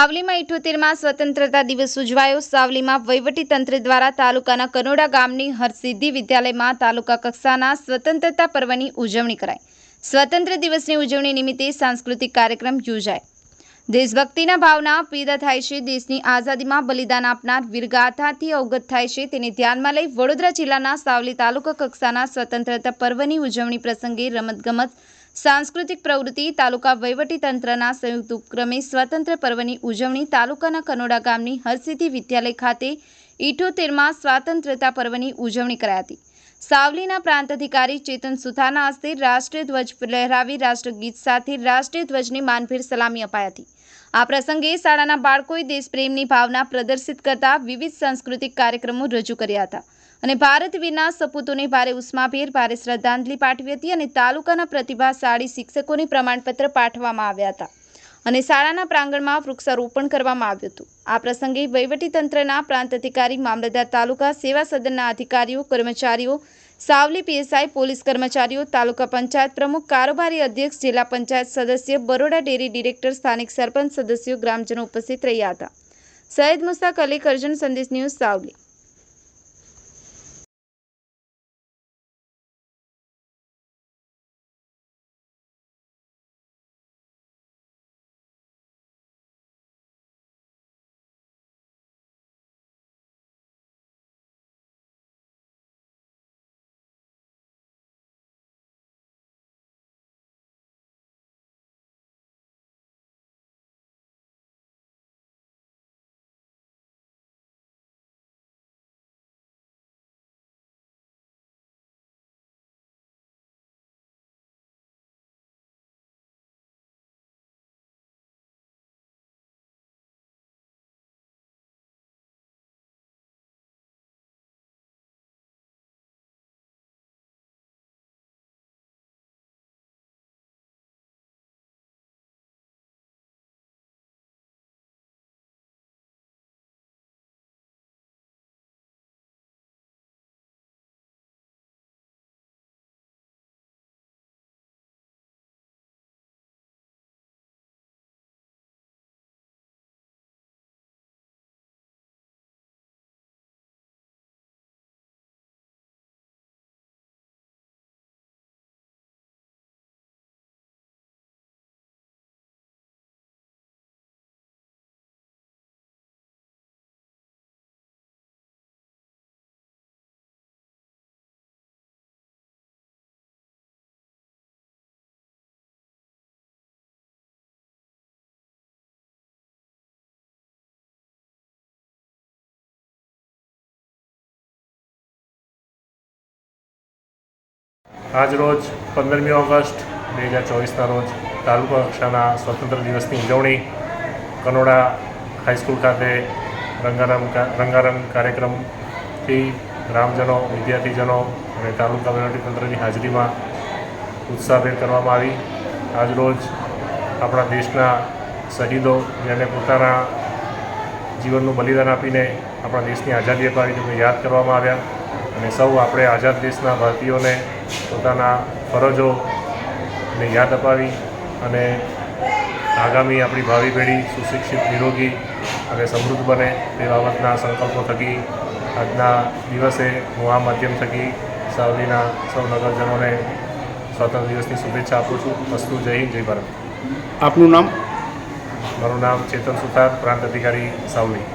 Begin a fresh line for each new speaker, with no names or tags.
સાવલીમાં ઇઠોતેરમાં સ્વતંત્રતા દિવસ ઉજવાયો. સાવલીમાં વહીવટીતંત્ર દ્વારા તાલુકાના કનોડા ગામની હરસિદ્ધિ વિદ્યાલયમાં તાલુકા કક્ષાના સ્વતંત્રતા પર્વની ઉજવણી કરાઈ. સ્વતંત્ર દિવસની ઉજવણી નિમિત્તે સાંસ્કૃતિક કાર્યક્રમ યોજાય. દેશભક્તિના ભાવના પેદા થાય છે. દેશની આઝાદીમાં બલિદાન આપનાર વીરગાથાથી અવગત થાય છે. તેને ધ્યાનમાં લઈ વડોદરા જિલ્લાના સાવલી તાલુકા કક્ષાના સ્વતંત્રતા પર્વની ઉજવણી પ્રસંગે રમતગમત સાંસ્કૃતિક પ્રવૃત્તિ તાલુકા વહીવટીતંત્રના સંયુક્ત ઉપક્રમે સ્વતંત્ર પર્વની ઉજવણી તાલુકાના કનોડા ગામની હરસિદ્ધિ વિદ્યાલય ખાતે ઇઠોતેરમાં સ્વાતંત્રતા પર્વની ઉજવણી કરાઈ હતી. સાવલીના પ્રાંત અધિકારી ચેતન સુથાના હસ્તે રાષ્ટ્રીય ધ્વજ લહેરાવી રાષ્ટ્રગીત સાથે રાષ્ટ્રીય ધ્વજની માનભેર સલામી અપાઈ હતી. આ પ્રસંગે શાળાના બાળકોએ દેશપ્રેમની ભાવના પ્રદર્શિત કરતા વિવિધ સાંસ્કૃતિક કાર્યક્રમો રજૂ કર્યા હતા. અને ભારત વીરના સપૂતોને ભારે ઉષ્માભેર, ભારે શ્રદ્ધાંજલિ પાઠવી હતી અને તાલુકાના પ્રતિભાશાળી શિક્ષકોને પ્રમાણપત્ર પાઠવવામાં આવ્યા હતા. અને શાળાના પ્રાંગણમાં વૃક્ષારોપણ કરવામાં આવ્યું હતું. આ પ્રસંગે વહીવટીતંત્રના પ્રાંત અધિકારી, મામલતદાર તાલુકા સેવા સદનના અધિકારીઓ, કર્મચારીઓ, સાવલી પીએસઆઈ પોલીસ કર્મચારીઓ, તાલુકા પંચાયત પ્રમુખ, કારોબારી અધ્યક્ષ, જિલ્લા પંચાયત સદસ્ય, બરોડા ડેરી ડિરેક્ટર, સ્થાનિક સરપંચ, સદસ્યો, ગ્રામજનો ઉપસ્થિત રહ્યા હતા. સૈયદ મુસ્તાક અલી કરજણ, સંદેશ ન્યૂઝ સાવલી.
આજ રોજ પંદરમી ઓગસ્ટ બે હજાર ચોવીસના રોજ તાલુકા કક્ષાના સ્વતંત્ર દિવસની ઉજવણી કનોડા હાઈસ્કૂલ ખાતે રંગારંગ રંગારંગ કાર્યક્રમથી ગ્રામજનો, વિદ્યાર્થીજનો અને તાલુકા વહીવટીતંત્રની હાજરીમાં ઉત્સાહભેર કરવામાં આવી. આજ રોજ આપણા દેશના શહીદો જેને પોતાના જીવનનું બલિદાન આપીને આપણા દેશની આઝાદી અપાવી તેમને યાદ કરવામાં આવ્યા. અને સૌ આપણે આઝાદ દેશના ભારતીયોને પોતાના ફરજોને યાદ અપાવી અને આગામી આપણી ભાવિ પેઢી સુશિક્ષિત નિરોગી અને સમૃદ્ધ બને તે બાબતના સંકલ્પો થકી આજના દિવસે હું આ માધ્યમ થકી સાવલીના સૌ નગરજનોને સ્વાતંત્ર્ય દિવસની શુભેચ્છા આપું છું. વસ્તુ જય હિન્દ જય ભારત.
આપનું નામ?
મારું નામ ચેતન સુથાર પ્રાંત અધિકારી સાવલી.